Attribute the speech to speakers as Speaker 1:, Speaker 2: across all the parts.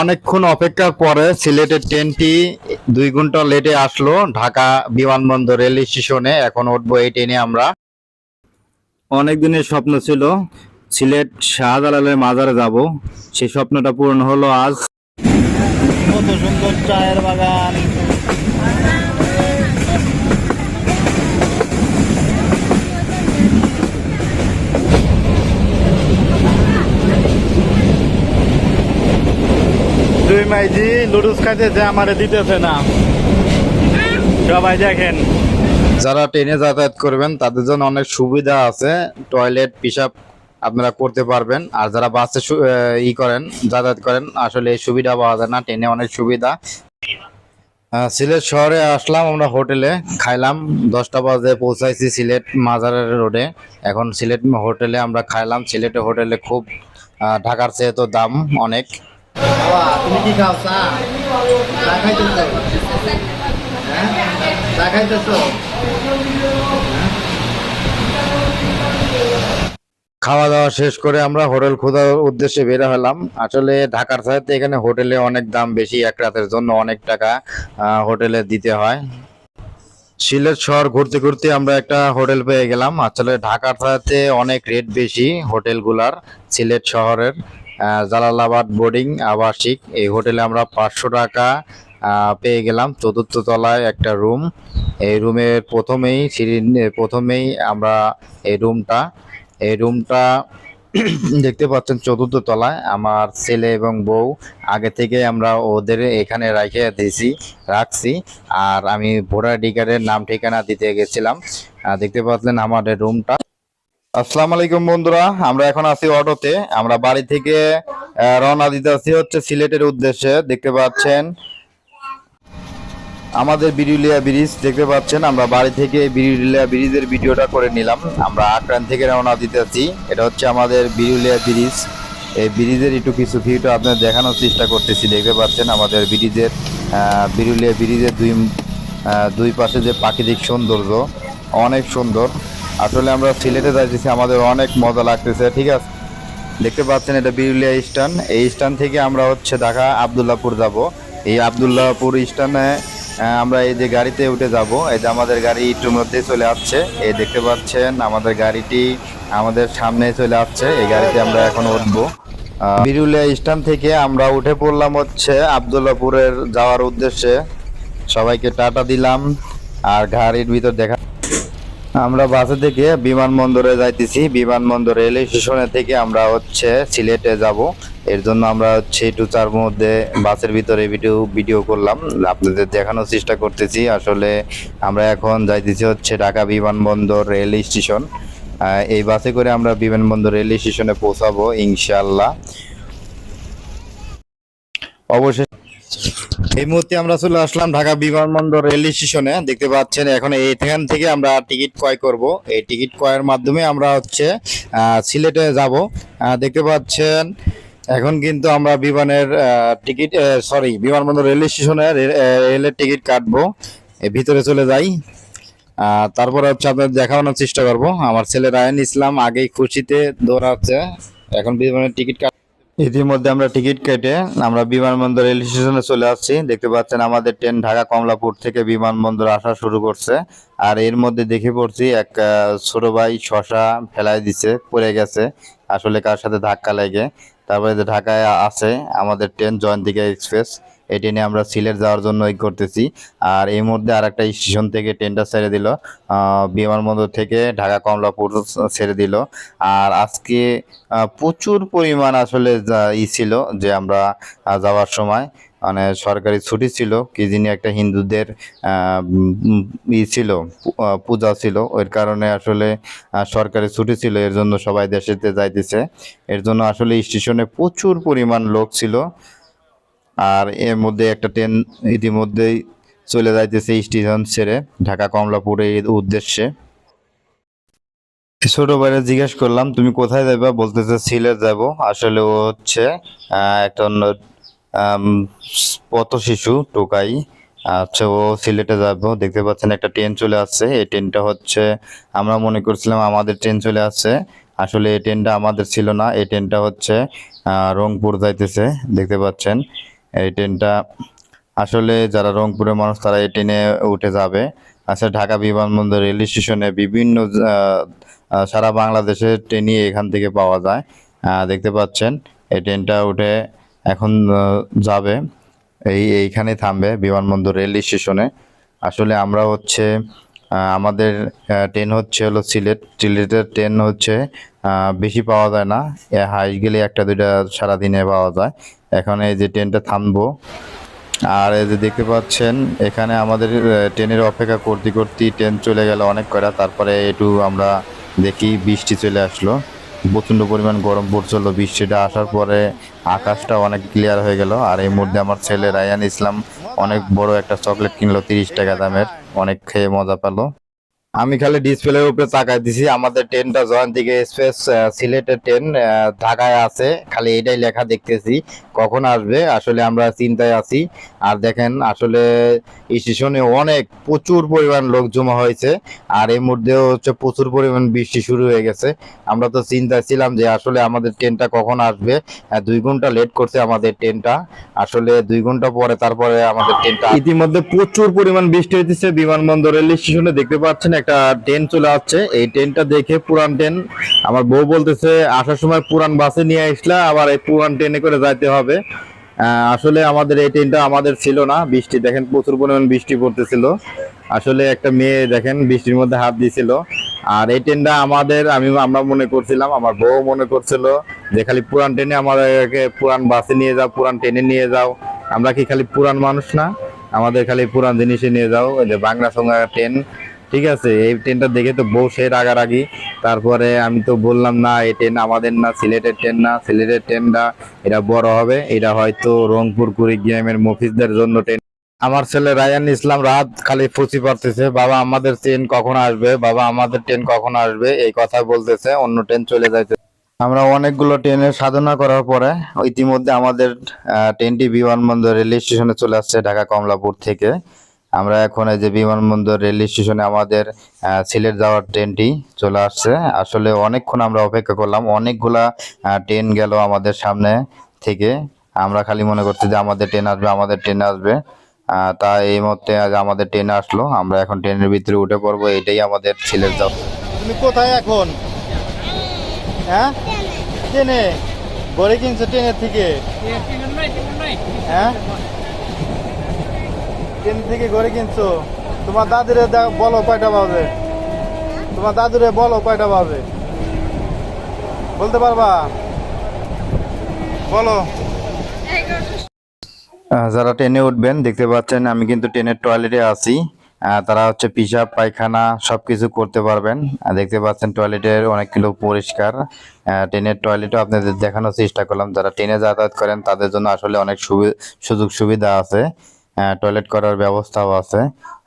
Speaker 1: অনেকক্ষণ অপেক্ষার পরে সিলেটের ট্রেনটি দুই ঘণ্টা লেটে আসলো। ঢাকা বিমানবন্দর রেল স্টেশনে এখন উঠবো এই ট্রেনে আমরা। অনেক দিনের স্বপ্ন ছিল, সিলেট শাহজালালের মাজারে যাব। সেই স্বপ্নটা পূরণ হলো আজ। কত সুন্দর চায়ের বাগান দুই মাইজি লুডুস খাইতে যে আমারে দিতেছে না। সবাই দেখেন। যারা ট্রেনে যাতায়াত করবেন, তাদের জন্য অনেক সুবিধা আছে। টয়লেট পিসাব আপনারা করতে পারবেন। আর যারা বাসে ই করেন, যাতায়াত করেন, আসলে এই সুবিধা পাওয়া যায় না। ট্রেনে অনেক সুবিধা। সিলেট শহরে আসলাম আমরা হোটেলে, খাইলাম। দশটা বাজে পৌঁছাইছি সিলেট মাজারের রোডে। এখন সিলেট হোটেলে আমরা খাইলাম। সিলেটে হোটেলে খুব ঢাকার চেয়ে তো দাম অনেক। খাওয়া দাওয়া শেষ করে আমরা হোটেল খোঁজার উদ্দেশ্যে বের হলাম। আসলে ঢাকার সাথে এখানে হোটেলে অনেক দাম বেশি, এক রাতের জন্য অনেক টাকা হোটেলে দিতে হয়। সিলেট শহর ঘুরতে ঘুরতে আমরা একটা হোটেল পেয়ে গেলাম। আসলে ঢাকার সাথে অনেক রেট বেশি হোটেলগুলার, সিলেট শহরের। জালালাবাদ বোর্ডিং আবাসিক। এই হোটেলে আমরা পাঁচশো টাকা পেয়ে গেলাম। চতুর্থ তলায় একটা রুম। এই রুমের প্রথমেই সিঁড়ি প্রথমেই আমরা এই রুমটা এই রুমটা দেখতে পাচ্ছেন চতুর্থ তলায়। আমার ছেলে এবং বউ আগে থেকে আমরা ওদের এখানে রাখে দিয়েছি, রাখছি। আর আমি ভোটার আইডি কার্ডের নাম, ঠিকানা দিতে গেছিলাম। দেখতে পাচ্ছেন আমাদের রুমটা। আসসালামু আলাইকুম বন্ধুরা, আমরা এখন আছি অটোতে। আমরা বাড়ি থেকে রওনা দিতে আছি হচ্ছে সিলেটের উদ্দেশ্যে, দেখতে পাচ্ছেন। আমাদের বিরুলিয়া ব্রিজ, দেখতে পাচ্ছেন, আমরা বাড়ি থেকে বিরুলিয়া ব্রিজের ভিডিওটা করে নিলাম। আমরা আক্রান্ত থেকে রওনা দিতেছি এটা হচ্ছে আমাদের বিরুলিয়া ব্রিজ। এই ব্রিজের একটু কিছু ভিউটা আপনাদের দেখানোর চেষ্টা করতেছি। দেখতে পাচ্ছেন, আমাদের ব্রিজের বিরুলিয়া ব্রিজের দুই দুই পাশে যে প্রাকৃতিক সৌন্দর্য, অনেক সুন্দর। আসলে আমরা সিলেটে যাইতেছি, আমাদের অনেক মজা লাগতেছে, ঠিক আছে? দেখতে পাচ্ছেন এটা বিরুলিয়া স্ট্যান্ড এই স্ট্যান্ড থেকে আমরা হচ্ছে ঢাকা আবদুল্লাপুর যাব। এই আবদুল্লাপুর স্ট্যান্ডে আমরা এই যে গাড়িতে উঠে যাব, এই যে আমাদের গাড়ি একটুর মধ্যে চলে আসছে। এই দেখতে পাচ্ছেন আমাদের গাড়িটি আমাদের সামনে চলে আসছে, এই গাড়িতে আমরা এখন উঠবো। বিরুলিয়া স্ট্যান্ড থেকে আমরা উঠে পড়লাম হচ্ছে আবদুল্লাপুরের যাওয়ার উদ্দেশ্যে। সবাইকে টাটা দিলাম, আর গাড়ির ভিতর দেখা আমরা বাসে থেকে বিমানবন্দরে যাইতেছি। বিমানবন্দর রেল স্টেশনে থেকে আমরা হচ্ছে সিলেটে যাব। এর জন্য আমরা হচ্ছে টু চার মধ্যে বাসের ভিতরে ভিডিও ভিডিও করলাম। আপনাদের দেখানোর চেষ্টা করতেছি। আসলে আমরা এখন যাইতেছি হচ্ছে ঢাকা বিমানবন্দর রেল স্টেশন। এই বাসে করে আমরা বিমানবন্দর রেল স্টেশনে পৌঁছাবো ইনশাল্লাহ অবশ্যই এই মুহূর্তে আমরা চলে আসলাম ঢাকা বিমানবন্দর রেল স্টেশনে। দেখতে পাচ্ছেন, এখন এইখান থেকে আমরা টিকিট ক্রয় করব। এই টিকিট ক্রয়ের মাধ্যমে আমরা হচ্ছে সিলেটে যাব। দেখতে পাচ্ছেন, এখন কিন্তু আমরা বিমানের টিকিট সরি বিমানবন্দর রেল স্টেশনে রেলের টিকিট কাটবো। ভিতরে চলে যাই। তারপরে হচ্ছে আপনাদের দেখানোর চেষ্টা করব। আমার ছেলে রায়ন ইসলাম আগেই খুশিতে দৌড়াচ্ছে। এখন বিমানের টিকিট কাট ইতিমধ্যে আমরা টিকিট কেটে আমরা বিমানবন্দর রেল স্টেশনে চলে আসছি। দেখতে পাচ্ছেন আমাদের ট্রেন ঢাকা কমলাপুর থেকে বিমানবন্দর আসা শুরু করছে। আর এর মধ্যে দেখে পড়ছি এক ছোট ভাই শশা ফেলাই দিছে, পড়ে গেছে। আসলে কার সাথে ধাক্কা লেগে। তারপরে যে ঢাকায় আছে আমাদের ট্রেন জয়ন্তিকা এক্সপ্রেস। এই ট্রেনে আমরা সিলেট যাওয়ার জন্য এই করতেছি। আর এই মধ্যে আর একটা স্টেশন থেকে ট্রেনটা ছেড়ে দিল। বিমানবন্দর থেকে ঢাকা কমলাপুর ছেড়ে দিল। আর আজকে প্রচুর পরিমাণ আসলে ই ছিল যে আমরা যাওয়ার সময় মানে সরকারি ছুটি ছিল, কি যিনি একটা হিন্দুদের ই ছিল পূজা ছিল। ওই কারণে আসলে সরকারি ছুটি ছিল, এর জন্য সবাই দেশেতে যাইতেছে। এর জন্য আসলে স্টেশনে প্রচুর পরিমাণ লোক ছিল। আর এর মধ্যে একটা ট্রেন ইতিমধ্যেই চলে যাইতেছে স্টেশন ছেড়ে, ঢাকা কমলাপুরের উদ্দেশ্যে। ছোট ভাইরা জিজ্ঞেস করলাম, তুমি কোথায় যাবে বলতেছে, সিলেট যাব। আসলে ও হচ্ছে একটা অন্য পথ শিশু, টোকাই। আচ্ছা ও সিলেটে যাব। দেখতে পাচ্ছেন একটা ট্রেন চলে আসছে। এই ট্রেনটা হচ্ছে, আমরা মনে করছিলাম আমাদের ট্রেন চলে আসছে। আসলে এই ট্রেনটা আমাদের ছিল না। এই ট্রেনটা হচ্ছে রংপুর যাইতেছে। দেখতে পাচ্ছেন এই ট্রেনটা আসলে যারা রংপুরের মানুষ, তারা এই ট্রেনে উঠে যাবে। আচ্ছা ঢাকা বিমানবন্দর রেল স্টেশনে বিভিন্ন সারা বাংলাদেশে ট্রেনই এখান থেকে পাওয়া যায়। দেখতে পাচ্ছেন, এই ট্রেনটা উঠে এখন যাবে। এই, এইখানে থামবে বিমানবন্দর রেল স্টেশনে। আসলে আমরা হচ্ছে আমাদের ট্রেন হচ্ছে হলো সিলেট। সিলেটের ট্রেন হচ্ছে বেশি পাওয়া যায় না। হাইস গেলে একটা দুইটা সারাদিনে পাওয়া যায়। এখন এই যে ট্রেনটা থামবো। আর এই যে দেখতে পাচ্ছেন, এখানে আমাদের ট্রেনের অপেক্ষা করতে করতে ট্রেন চলে গেল অনেক কয়টা তারপরে একটু আমরা দেখি বৃষ্টি চলে আসলো। প্রচণ্ড পরিমাণ গরম পড়ছিল বৃষ্টিটা আসার পরে আকাশটা অনেক ক্লিয়ার হয়ে গেল। আর এই মুহূর্তে আমার ছেলে রায়ান ইসলাম অনেক বড় একটা চকলেট কিনলো তিরিশ টাকা দামের, অনেক খেয়ে মজা পেল। আমি খালি ডিসপ্লের উপরে তাকাই দিছি। আমাদের ট্রেনটা জয়ন্তীকে এক্সপ্রেস সিলেটের ট্রেন ঢাকায় আছে। খালি এটাই লেখা দেখতেছি, কখন আসবে? আসলে আমরা চিন্তায় আছি। আর দেখেন, আসলে স্টেশনে অনেক, প্রচুর পরিমাণ লোক জমা হয়েছে। আর এই মধ্যেও হচ্ছে প্রচুর পরিমাণ বৃষ্টি শুরু হয়ে গেছে। আমরা তো চিন্তায় ছিলাম যে আসলে আমাদের ট্রেনটা কখন আসবে? দুই ঘণ্টা লেট করছে আমাদের ট্রেনটা আসলে দুই ঘণ্টা পরে তারপরে আমাদের ট্রেনটা ইতিমধ্যে প্রচুর পরিমাণ বৃষ্টি হইতেছে। বিমানবন্দর, রেল স্টেশনে দেখতে পাচ্ছেন। একটা ট্রেন চলে আসছে। এই ট্রেনটা দেখে পুরান ট্রেন আমার বউ বলতেছে, আসার সময় পুরান বাসে নিয়ে আসলা, আবার এই পুরান ট্রেনে করে যাইতে হবে। আসলে আমাদের এই ট্রেনটা আমাদের ছিল না, বৃষ্টি, দেখেন প্রচুর পরিমাণ বৃষ্টি পড়তেছিল। আসলে একটা মেয়ে, দেখেন, বৃষ্টির মধ্যে হাত দিছিল। আর এই ট্রেনটা আমাদের, আমি, আমরা মনে করছিলাম, আমার বউ মনে করছিল যে খালি পুরান ট্রেনে আমাদেরকে পুরান বাসে নিয়ে যাও, পুরান ট্রেনে নিয়ে যাও। আমরা কি খালি পুরান মানুষ না? আমাদের খালি পুরান জিনিসে নিয়ে যাও। যে বাংলা সঙ্গে ট্রেন ঠিক আছে, এই ট্রেনটা দেখে তো বউ সে রাগারাগি। তারপরে আমি তো বললাম, না, এই ট্রেন আমাদের না, সিলেটের ট্রেন না, সিলেটের ট্রেনটা এটা বড় হবে। এটা হয়তো রংপুর কুড়িগ্রামের মফিজদের জন্য ট্রেন আমার ছেলে রায়ান ইসলাম রাত খালি ফুচি পারতেছে বাবা, আমাদের ট্রেন কখন আসবে? বাবা, আমাদের ট্রেন কখন আসবে? এই কথা বলতেছে, অন্য ট্রেন চলে যাইতে আমরা অনেকগুলো ট্রেনের সাধনা করার পরে ইতিমধ্যে আমাদের ট্রেনটি বিমানবন্দর রেল স্টেশনে চলে আসছে ঢাকা কমলাপুর থেকে। আমরা এখন এই যে বিমানবন্দর রেল স্টেশনে আমাদের সিলেট যাওয়ার ট্রেনটি চলে আসছে। আসলে অনেকক্ষণ আমরা অপেক্ষা করলাম। অনেকগুলা ট্রেন গেল আমাদের সামনে থেকে। আমরা খালি মনে করছি যে আমাদের ট্রেন আসবে আমাদের ট্রেন আসবে। তা এই মুহূর্তে আজ আমাদের ট্রেন আসলো। আমরা এখন ট্রেনের ভিতরে উঠে পড়ব। এটাই আমাদের সিলেট যাওয়া।
Speaker 2: তুমি কোথায় এখন? হ্যাঁ? ট্রেনে? গড়ে কিনছো ট্রেনের থেকে? হ্যাঁ? ট্রেন থেকে গড়ে কিনছো? তোমার দাদুরে বলো কয়টা বাজে? তোমার দাদুরে বলো কয়টা বাজে? বলতে পারবা? বলো।
Speaker 1: যারা ট্রেনে উঠবেন, দেখতে পাচ্ছেন আমি কিন্তু ট্রেনের টয়লেটে আছি। তারা হচ্ছে পিসাব পায়খানা সবকিছু করতে পারবেন। দেখতে পাচ্ছেন টয়লেটের অনেকগুলো পরিষ্কার। ট্রেনের টয়লেটও আপনাদের দেখানোর চেষ্টা করলাম। যারা ট্রেনে যাতায়াত করেন, তাদের জন্য আসলে অনেক সুবি- সুযোগ সুবিধা আছে। টয়লেট করার ব্যবস্থাও আছে।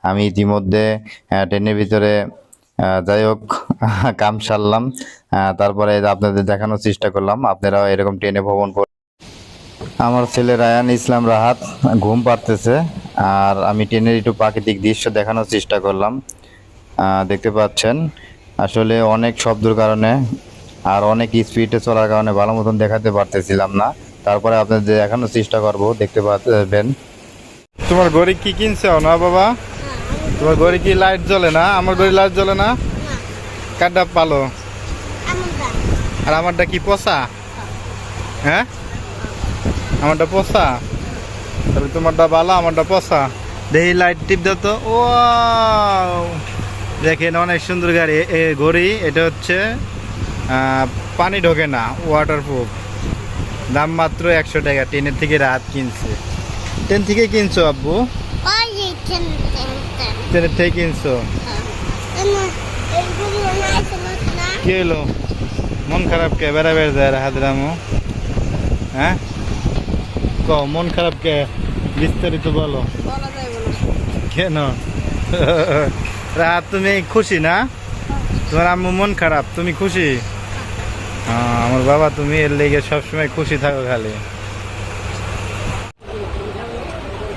Speaker 1: আমি ইতিমধ্যে ট্রেনের ভিতরে যাই হোক, কাম সারলাম। তারপরে আপনাদের দেখানোর চেষ্টা করলাম, আপনারাও এরকম ট্রেনে ভ্রমণ আমার ছেলে রায়ান ইসলাম রাহাত, ঘুম পাড়তেছে, আর আমি ট্রেনের একটু প্রাকৃতিক দৃশ্য দেখানোর চেষ্টা করলাম। দেখতে পাচ্ছেন, আসলে অনেক শব্দের কারণে আর অনেক স্পিডে চলার কারণে ভালো মতন দেখাতে পারতেছিলাম না। তারপরে আপনাদের দেখানোর চেষ্টা করব, দেখতে পাবেন
Speaker 2: তোমার ঘড়ি কি কিনছো? না, বাবা? তোমার ঘড়ি কি লাইট জ্বলে না? আমার ঘড়ি লাইট জ্বলে না? কাঠটা পালো? আর আমারটা কি পচা? হ্যাঁ? আমারটা পচা? তাহলে তোমারটা ভালো, আমারটা পচা। দেখি লাইট টিপ দাও তো। ও দেখেন, অনেক সুন্দর গাড়ি। এ- ঘড়ি, এটা হচ্ছে পানি ঢোকে না ওয়াটারপ্রুফ দাম মাত্র একশো টাকা ট্রেনের থেকে রাত কিনছে। ট্রেন থেকে কিনছো আব্বু? ট্রেনের থেকে কিনছো? কি হলো মন খারাপ কে? বেড়া বেড়া যায় হাজরামো। হ্যাঁ? ক মন খারাপ কে? বিস্তারিত বলো। কেন? রাত তুমি খুশি না? তোমার আম্মু মন খারাপ তুমি খুশি? হ্যাঁ, আমার বাবা তুমি এর লেগে সবসময় খুশি থাকো খালি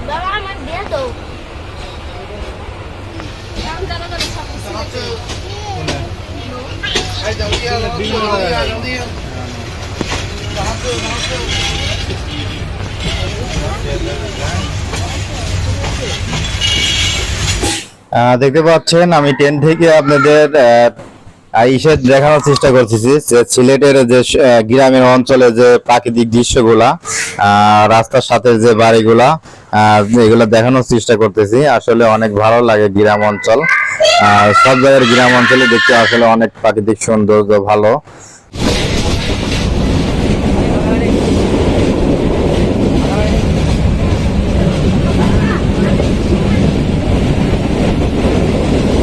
Speaker 3: বাবা আমার দিয়ে দাও
Speaker 1: দেখতে পাচ্ছেন, আমি ট্রেন থেকে আপনাদের ইসে দেখানোর চেষ্টা করতেছি যে সিলেটের যে গ্রামের অঞ্চলে যে প্রাকৃতিক দৃশ্যগুলা রাস্তার সাথে যে বাড়িগুলা এগুলো দেখানোর চেষ্টা করতেছি। আসলে অনেক ভালো লাগে গ্রাম অঞ্চল। সব জায়গার গ্রাম অঞ্চলে দেখতে আসলে অনেক প্রাকৃতিক সৌন্দর্য ভালো।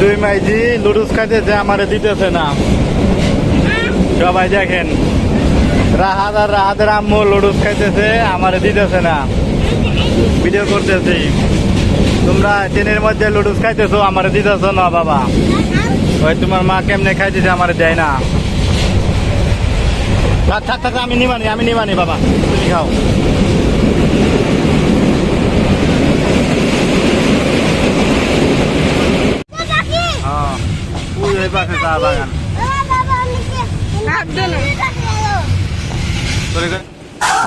Speaker 2: দুই মাইজি লুডুস খাইতেছে আমারে দিতেছে না। রাহাত আর লুডুস খাইতেছে, আমারে দিতেছে না। ভিডিও করতেছি। তোমরা ট্রেনের মধ্যে লুডুস খাইতেছো আমার দিতেছো না বাবা। ওই তোমার মা কেমনে খাইতেছে আমার দেয় না। থাক থাক থাক আমি নিবানি আমি নিবানি বাবা তুমি খাও। বাগান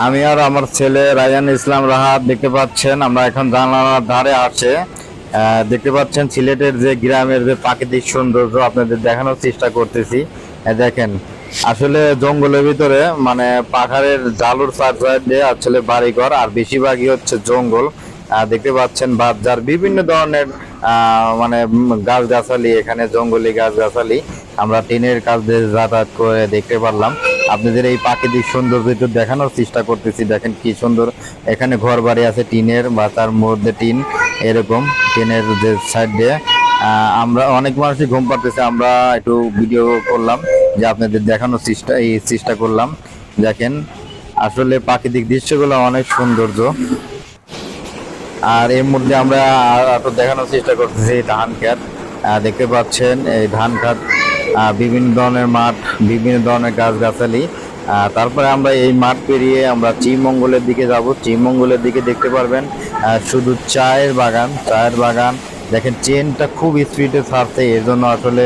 Speaker 1: আমি আর আমার ছেলে রায়ান ইসলাম রাহাত দেখতে পাচ্ছেন, আমরা এখন জানালার ধারে আছে। দেখতে পাচ্ছেন সিলেটের যে গ্রামের যে প্রাকৃতিক সৌন্দর্য আপনাদের দেখানোর চেষ্টা করতেছি। দেখেন, আসলে জঙ্গলের ভিতরে মানে পাহাড়ের জালুর চার সাইড আসলে বাড়িঘর, আর বেশিরভাগই হচ্ছে জঙ্গল। দেখতে পাচ্ছেন বাজার, বিভিন্ন ধরনের মানে গাছ গাছালি এখানে জঙ্গলি গাছ গাছালি আমরা টিনের কাজ দিয়ে যাতায়াত করে দেখতে পারলাম। আপনাদের এই প্রাকৃতিক সৌন্দর্য দেখানোর চেষ্টা করতেছি। দেখেন কি সুন্দর। এখানে ঘর বাড়ি আছে টিনের বা তার মধ্যে টিন এরকম টিনের যে সাইড দিয়ে। আমরা অনেক মানুষই ঘুম পাড়তেছে আমরা একটু ভিডিও করলাম যে আপনাদের দেখানোর চেষ্টা এই চেষ্টা করলাম। দেখেন আসলে প্রাকৃতিক দৃশ্যগুলো অনেক সৌন্দর্য। আর এর মধ্যে আমরা দেখানোর চেষ্টা করতেছি ধান আহ, দেখতে পাচ্ছেন এই ধান আহ, বিভিন্ন ধরনের মাঠ, বিভিন্ন ধরনের গাছগাছালি। তারপরে আমরা এই মাঠ পেরিয়ে আমরা চিমঙ্গলের দিকে যাব। চিমঙ্গলের দিকে দেখতে পারবেন শুধু চায়ের বাগান চায়ের বাগান। দেখেন, চেনটা খুব স্পিডে ছাড়ছে এর জন্য আসলে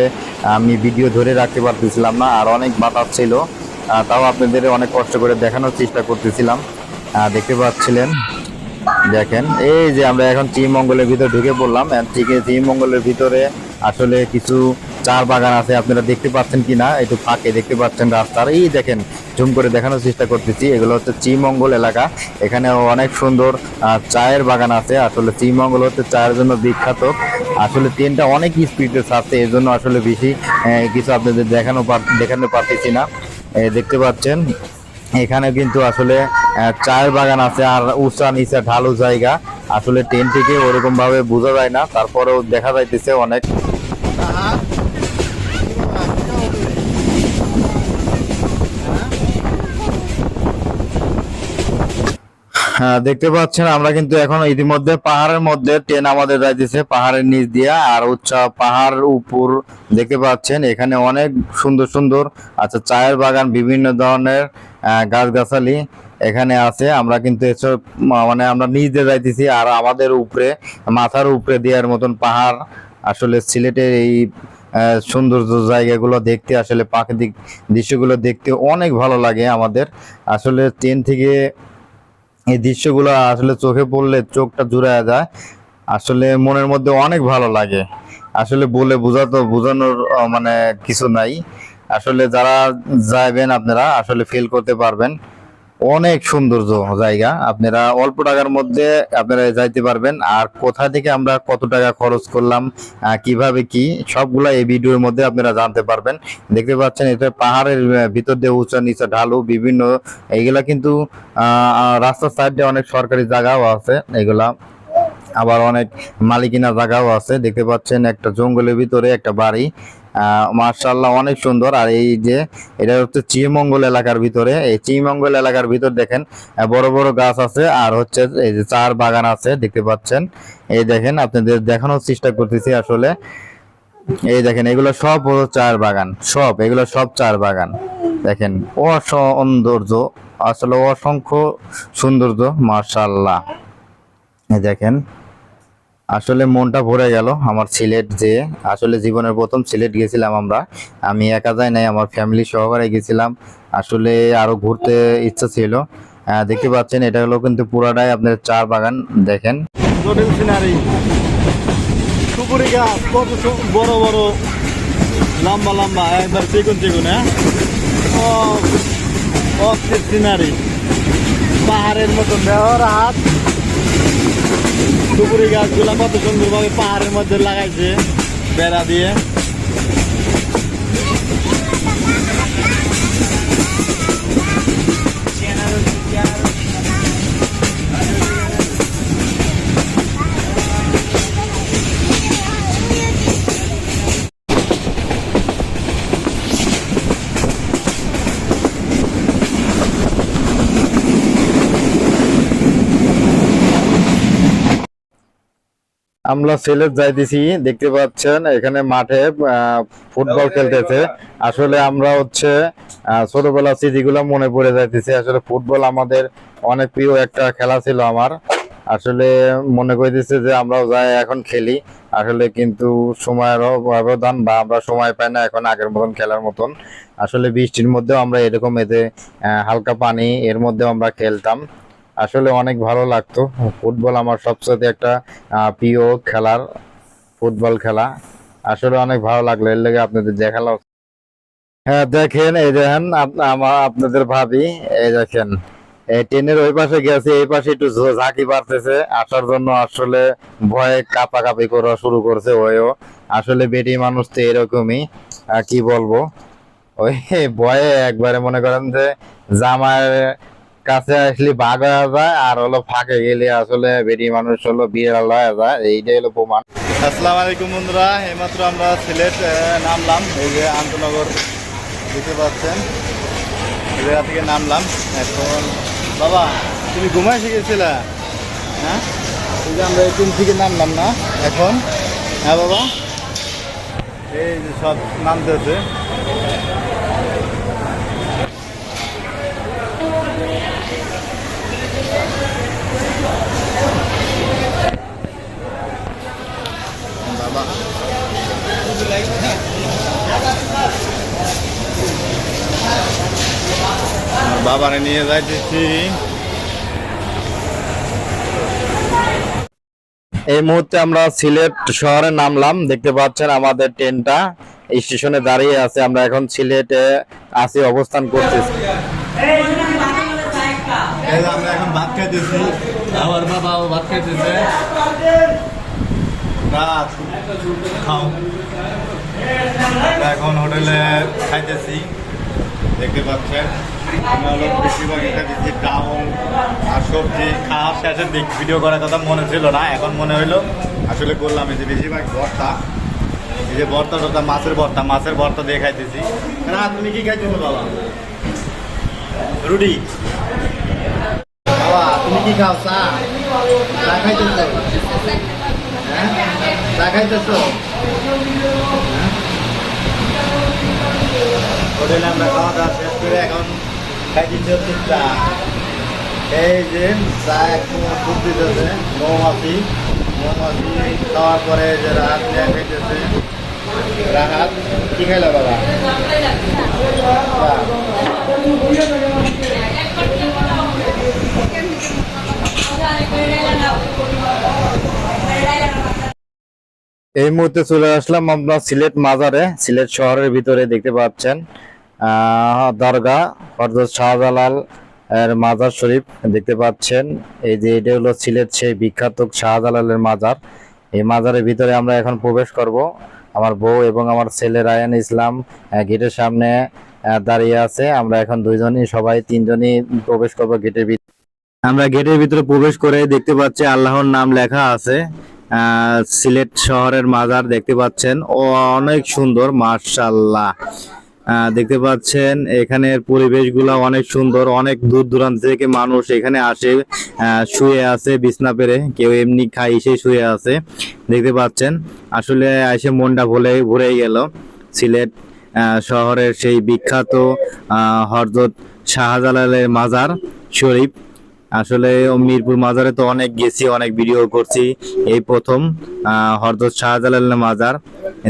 Speaker 1: আমি ভিডিও ধরে রাখতে পারতেছিলাম না, আর অনেক বাতাস ছিল। তাও আপনাদের অনেক কষ্ট করে দেখানোর চেষ্টা করতেছিলাম। দেখতে পাচ্ছিলেন, দেখেন, এই যে আমরা এখন চিমঙ্গলের ভিতরে ঢুকে পড়লাম চিমঙ্গলের ভিতরে আসলে কিছু চার বাগান আছে, আপনারা দেখতে পাচ্ছেন কিনা? একটু ফাঁকে দেখতে পাচ্ছেন রাস্তার। এই দেখেন, জুম করে দেখানোর চেষ্টা করতেছি। এগুলো হচ্ছে চিমঙ্গল এলাকা। এখানে অনেক সুন্দর চায়ের বাগান আছে। আসলে চিমঙ্গল হচ্ছে চায়ের জন্য বিখ্যাত। আসলে ট্রেনটা অনেক স্পিডে ছাড়ছে এর জন্য আসলে বেশি কিছু আপনাদের দেখানো দেখাতে পারতেছি না। দেখতে পাচ্ছেন, এখানে কিন্তু আসলে চায়ের বাগান আছে আর উঁচা নিচা ঢালু জায়গা। আসলে ট্রেন থেকে ওরকম ভাবে বোঝা যায় না, তারপরেও দেখা যাইতেছে অনেক। হ্যাঁ দেখতে পাচ্ছেন, আমরা কিন্তু এখন ইতিমধ্যে পাহাড়ের মধ্যে ট্রেন আমাদের যাইতেছে পাহাড়ের নিচ দিয়ে, আর উচ্চা পাহাড় উপর দেখতে পাচ্ছেন, এখানে অনেক সুন্দর সুন্দর আচ্ছা চায়ের বাগান, বিভিন্ন ধরনের গাছগাছালি এখানে আছে, আমরা কিন্তু এসব মানে আমরা নিচ দিয়ে যাইতেছি আর আমাদের উপরে, মাথার উপরে দেওয়ার মতন পাহাড়, আসলে সিলেটের এই সৌন্দর্য জায়গাগুলো দেখতে, আসলে প্রাকৃতিক দৃশ্যগুলো দেখতে অনেক ভালো লাগে আমাদের, আসলে ট্রেন থেকে এই দৃশ্যগুলো আসলে চোখে পড়লে চোখটা জুড়ায় যায়। আসলে মনের মধ্যে অনেক ভালো লাগে। আসলে বলে বোঝাতো বোঝানোর মানে কিছু নাই। আসলে যারা যাবেন আপনারা, আসলে ফিল করতে পারবেন। অনেক সৌন্দর্য জায়গা। আপনারা অল্প টাকার মধ্যে আপনারা যাইতে পারবেন। আর কোথা থেকে আমরা কত টাকা খরচ করলাম কীভাবে কি, সবগুলা এই ভিডিওর মধ্যে আপনারা জানতে পারবেন। দেখতে পাচ্ছেন, এটা পাহাড়ের ভিতর দিয়ে উঁচা নিচা ঢালু, বিভিন্ন, এইগুলা কিন্তু রাস্তার সাইডে অনেক সরকারি জায়গাও আছে। এগুলা আবার অনেক মালিকিনা জায়গাও আছে। দেখতে পাচ্ছেন, একটা জঙ্গলের ভিতরে একটা বাড়ি। মার্শাল্লাহ অনেক সুন্দর। আর এই যে, এটা হচ্ছে চিমঙ্গল এলাকার ভিতরে। এই চিমঙ্গল এলাকার ভিতর দেখেন বড় বড় গাছ আছে, আর হচ্ছে এই যে চার বাগান আছে, দেখতে পাচ্ছেন। এই দেখেন, আপনাদের দেখানোর চেষ্টা করতেছি আসলে। এই দেখেন, এগুলো সব হলো চার বাগান, সব, এগুলো সব চার বাগান। দেখেন, অসৌন্দর্য, আসলে অসংখ্য সৌন্দর্য মার্শাল্লাহ দেখেন আসলে মনটা ভরে গেল আমার সিলেট যে আসলে জীবনের প্রথম সিলেট গেছিলাম আমরা। আমি একা যাই নাই, আমার ফ্যামিলি সহকারে গেছিলাম। আসলে আরও ঘুরতে ইচ্ছা ছিল। দেখতে পাচ্ছেন, এটা হলো কিন্তু পুরাটাই আপনার চা বাগান, দেখেন।
Speaker 2: সিনারি। বড় বড়, লম্বা লম্বা হ্যাঁ? সিনারি। পাহাড়ের মতো দেওয়ার হাত। সুপুরি গাছগুলা কত সুন্দরভাবে পাহাড়ের মধ্যে লাগাইছে বেড়া দিয়ে।
Speaker 1: আমরা সিলেট যাইতেছি দেখতে পাচ্ছেন এখানে মাঠে ফুটবল খেলতেছে। আসলে আমরা হচ্ছে আহ, ছোটবেলার স্মৃতিগুলো মনে পড়ে যাইতেছে। আসলে ফুটবল আমাদের অনেক প্রিয় একটা খেলা ছিল আমার। আসলে মনে করিতেছে যে আমরাও যাই এখন খেলি। আসলে কিন্তু সময়েরও ব্যবধান বা আমরা সময় পাই না এখন আগের মতন খেলার মতন। আসলে বৃষ্টির মধ্যেও আমরা এরকম এতে হালকা পানি এর মধ্যেও আমরা খেলতাম। আসলে অনেক ভালো লাগতো। ফুটবল আমার সবচেয়ে একটা প্রিয় খেলার ফুটবল খেলা। আসলে অনেক ভালো লাগল, এর লেগে আপনাদের দেখালাম। হ্যাঁ দেখেন, এই দেখেন আমার আপনাদের ভাবি, এই দেখেন। ট্রেনের ওই পাশে গেছে, এই পাশে একটু ঝাঁকি পারতেছে আসার জন্য আসলে ভয়ে কাঁপাকাঁপি করা শুরু করছে ওইও। আসলে বেটি মানুষ তো এরকমই কি বলব? ওই ভয়ে একবারে মনে করেন যে জামার কাছে আসলে বাঘ হয়ে যায় আর হলো ফাঁকে গেলে আসলে বেটি মানুষ হলো বিড়াল হয়ে যায়, এইটাই হলো প্রমাণ।
Speaker 2: আসসালামু আলাইকুম বন্ধুরা, এইমাত্র আমরা সিলেট নামলাম, এই যে আন্তনগর দেখতে পাচ্ছেন। এই জায়গা থেকে নামলাম, এখন বাবা, তুমি ঘুমাই শিখেছিলা? হ্যাঁ? এই যে আমরা এখান থেকে নামলাম না, এখন? হ্যাঁ বাবা? এই যে সব নামতেছে। বাবা বাবারে নিয়ে যাইতেছি।
Speaker 1: এই মুহূর্তে আমরা সিলেট শহরে নামলাম। দেখতে পাচ্ছেন আমাদের ট্রেনটা স্টেশনে দাঁড়িয়ে আছে। আমরা এখন সিলেটে আছি অবস্থান করতেছি।
Speaker 2: আমরা এখন ভাত খাইতেছি। আমার বাবাও ভাত খাইতেছে। রাত খাও। আমরা এখন হোটেলে খাইতেছি। দেখতে পাচ্ছেন। হলো বেশিরভাগই ডাউন আর সবজি ভিডিও করার কথা মনে ছিল না, এখন মনে হইল আসলে করলাম এই যে বেশিরভাগ ভর্তা। এই যে ভর্তা টর্তা মাছের ভর্তা মাছের ভর্তা দিয়ে খাইতেছি। না, তুমি কি খাইতেছো বাবা? রুটি। বাবা, তুমি কি খাও চা? চা খাইতেছো? হ্যাঁ? চা খাইতেছো? হ্যাঁ? হোটেলে আমরা খাওয়া দাওয়া শেষ করে এখন হচ্ছে চা। এই যে, চা দুধ দিতেছে মৌমাছি। মৌমাছি খাওয়ার পরে যে রাহাত খাইতেছে, রাহাত, কি খাইলা বাবা?
Speaker 1: এই মুহূর্তে চলে আসলাম আমরা সিলেট মাজারে, সিলেট শহরের ভিতরে দেখতে পাচ্ছেন। দরগা হরজত শাহজালাল এর মাজার শরীফ দেখতে পাচ্ছেন। এই যে এটা হলো সিলেট সেই বিখ্যাত শাহজালালের মাজার। এই মাজারের ভিতরে আমরা এখন প্রবেশ করব। আমার বউ এবং আমার ছেলে রায়ান ইসলাম গেটের সামনে দাঁড়িয়ে আছে। আমরা এখন দুইজনই সবাই তিনজনই প্রবেশ করব গেটের ভিতরে আমরা গেটের ভিতরে প্রবেশ করে দেখতে পাচ্ছি আল্লাহর নাম লেখা আছে। সিলেট শহরের মাজার দেখতে পাচ্ছেন। ও অনেক সুন্দর মার্শাল্লাহ দেখতে পাচ্ছেন এখানের পরিবেশগুলো অনেক সুন্দর অনেক দূর দূরান্ত থেকে মানুষ এখানে আসে শুয়ে আছে বিছনা পেরে কেউ এমনি খাই এসে শুয়ে আছে। দেখতে পাচ্ছেন আসলে এসে মনটা ভুলে ভরে গেল। সিলেট শহরের সেই বিখ্যাত আহ, হরজত শাহজালালের মাজার শরীফ। আসলে মিরপুর মাজারে তো অনেক গেছি অনেক ভিডিও করছি। এই প্রথম হরদত শাহজালালের মাজার।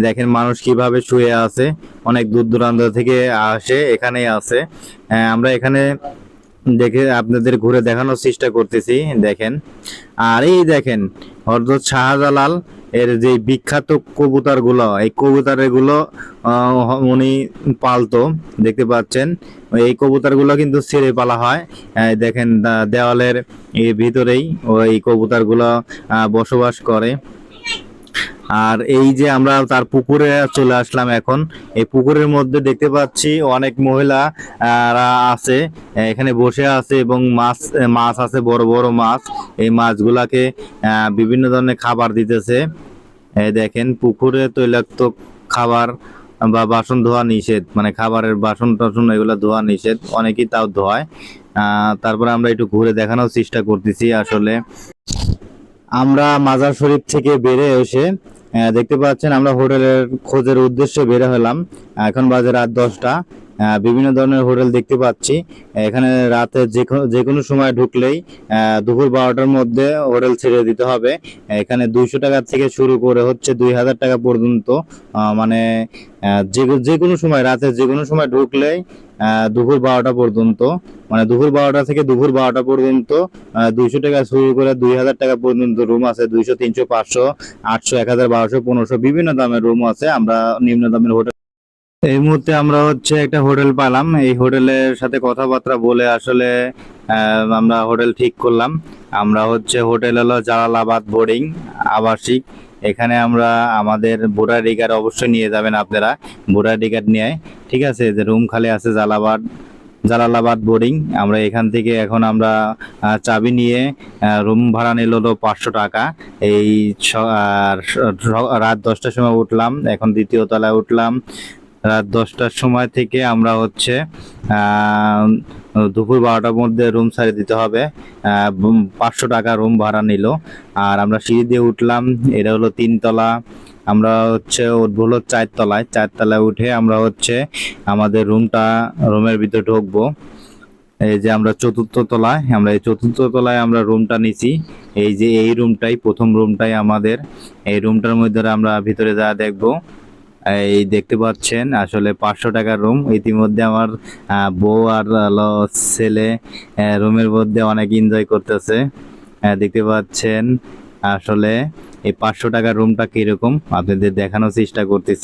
Speaker 1: দেখেন মানুষ কীভাবে শুয়ে আছে, অনেক দূর দূরান্ত থেকে আসে, এখানেই আছে। আমরা এখানে দেখে আপনাদের ঘুরে দেখানোর চেষ্টা করতেছি, দেখেন। আর এই দেখেন হরদত শাহজালাল এর যে বিখ্যাত কবুতরগুলো এই কবুতরগুলো উনি পালতো, দেখতে পাচ্ছেন। এই কবুতরগুলো কিন্তু ছেড়ে পালা হয়। দেখেন দেওয়ালের ভিতরেই ওই কবুতরগুলো বসবাস করে। আর এই যে আমরা তার পুকুরে চলে আসলাম এখন, এই পুকুরের মধ্যে দেখতে পাচ্ছি অনেক মহিলা আছে, এখানে বসে আছে এবং মাছ মাছ আছে, বড় বড় মাছ। এই মাছগুলাকে বিভিন্ন ধরনের খাবার দিতেছে। দেখেন, পুকুরে তৈলাক্ত খাবার বা বাসন ধোয়া নিষেধ মানে খাবারের বাসন টাসন এগুলো ধোয়া নিষেধ, অনেকেই তাও ধোয়। তারপরে আমরা একটু ঘুরে দেখানোর চেষ্টা করতেছি আসলে। আমরা মাজার শরীফ থেকে বেড়ে এসে দেখতে পাচ্ছেন আমরা হোটেলের খোঁজের উদ্দেশ্যে বের হলাম। এখন বাজে রাত দশটা। বিভিন্ন ধরনের হোটেল দেখতে পাচ্ছি। এখানে রাতে যে কোনো- সময় ঢুকলেই দুপুর বারোটার মধ্যে হোটেল ছেড়ে দিতে হবে। এখানে দুইশো টাকা থেকে শুরু করে হচ্ছে দুই হাজার টাকা পর্যন্ত মানে যে যে কোনো সময়, রাতে যে কোনো সময় ঢুকলেই দুপুর বারোটা পর্যন্ত মানে দুপুর বারোটা থেকে দুপুর বারোটা পর্যন্ত দুইশো টাকা শুরু করে দুই হাজার টাকা পর্যন্ত রুম আছে, দুইশো, তিনশো, পাঁচশো, আটশো, এক হাজার, বারোশো, পনেরোশো, বিভিন্ন দামের রুম আছে। আমরা নিম্ন দামের হোটেল এই মুহূর্তে আমরা হচ্ছে একটা হোটেল পালাম। এই হোটেলের সাথে কথাবার্তা বলে আসলে আমরা হোটেল ঠিক করলাম। আমরা হচ্ছে হোটেল হলো জালালাবাদ বোর্ডিং আবাসিক। এখানে আমরা আমাদের ভোটার আইডি অবশ্যই নিয়ে যাবেন আপনারা আইডি কার্ড নিয়ে। ঠিক আছে? যে রুম খালি আছে জালাবাদ জালালাবাদ বোর্ডিং। আমরা এখান থেকে এখন আমরা চাবি নিয়ে রুম ভাড়া নিল হলো পাঁচশো টাকা। এই রাত দশটার সময় উঠলাম। এখন দ্বিতীয় তলায় উঠলাম। রাত দশটার সময় থেকে আমরা হচ্ছে দুপুর বারোটার মধ্যে রুম ছাড়িয়ে দিতে হবে। পাঁচশো টাকা রুম ভাড়া নিল। আর আমরা সিঁড়ি দিয়ে উঠলাম, এটা হলো তিনতলা। আমরা হচ্ছে উঠবো হলো চারতলায়। চারতলায় উঠে আমরা হচ্ছে আমাদের রুমটা রুমের ভিতরে ঢুকবো। এই যে আমরা চতুর্থ তলায়, আমরা এই চতুর্থ তলায় আমরা রুমটা নিছি। এই যে এই রুমটাই প্রথম রুমটাই আমাদের। এই রুমটার মধ্যে আমরা ভিতরে যা দেখব এই দেখতে পাচ্ছেন, আসলে পাঁচশো টাকার রুম ইতিমধ্যে আমার বউ আর ছেলে রুমের মধ্যে অনেক এনজয় করতেছে। দেখতে পাচ্ছেন, আসলে এই পাঁচশো টাকার রুমটা কীরকম? আপনাদের দেখানোর চেষ্টা করতেছি।